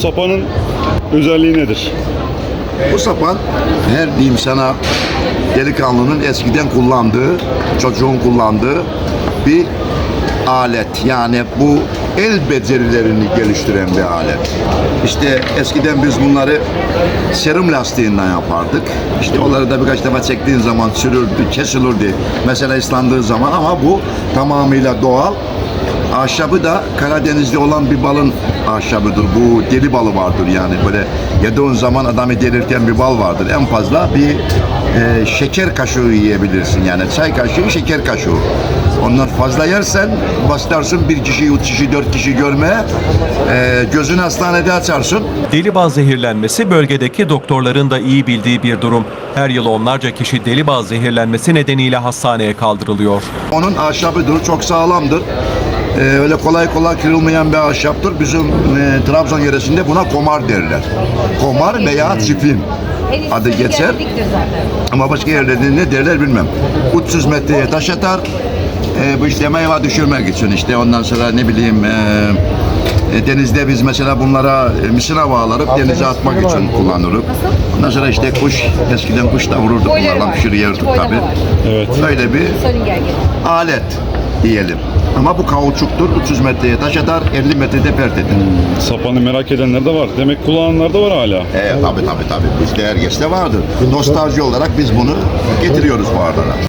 sapanın özelliği nedir? Bu sapan her diyeyim sana delikanlının eskiden kullandığı, çocuğun kullandığı bir alet. Yani bu el becerilerini geliştiren bir alet. İşte eskiden biz bunları serum lastiğinden yapardık. İşte onları da birkaç defa çektiğin zaman sürürdü, kesilirdi. Mesela ıslandığı zaman ama bu tamamıyla doğal. Ahşabı da Karadeniz'de olan bir balın ahşabıdır. Bu deli balı vardır yani böyle yediğin zaman adamı delirten bir bal vardır. En fazla bir e, şeker kaşığı yiyebilirsin yani çay kaşığı şeker kaşığı. Ondan fazla yersen bastarsın bir kişi, üç kişi, dört kişi görmeye e, gözünü hastanede açarsın. Deli bal zehirlenmesi bölgedeki doktorların da iyi bildiği bir durum. Her yıl onlarca kişi deli bal zehirlenmesi nedeniyle hastaneye kaldırılıyor. Onun ahşabıdır, çok sağlamdır. Ee, öyle kolay kolay kırılmayan bir ahşaptır. Bizim e, Trabzon yöresinde buna komar derler. Komar veya çipin adı geçer. Ama başka yerlerde ne derler bilmem. 300 metreye taş atar. Ee, bu işte meyve düşürmek için işte ondan sonra ne bileyim e, e, denizde biz mesela bunlara e, misina bağlarıp denize atmak için kullanırız. Ondan sonra işte kuş, eskiden kuş da vururduk bunlarla pişir yerdik tabii. Evet. Öyle bir alet diyelim. Ama bu kauçuktur. 300 metreye taş atar, 50 metrede pert eder. Sapanı merak edenler de var. Demek kullananlar da var hala. Evet tabii tabii tabii. Bizde herkeste vardır. Nostalji olarak biz bunu getiriyoruz bu arada.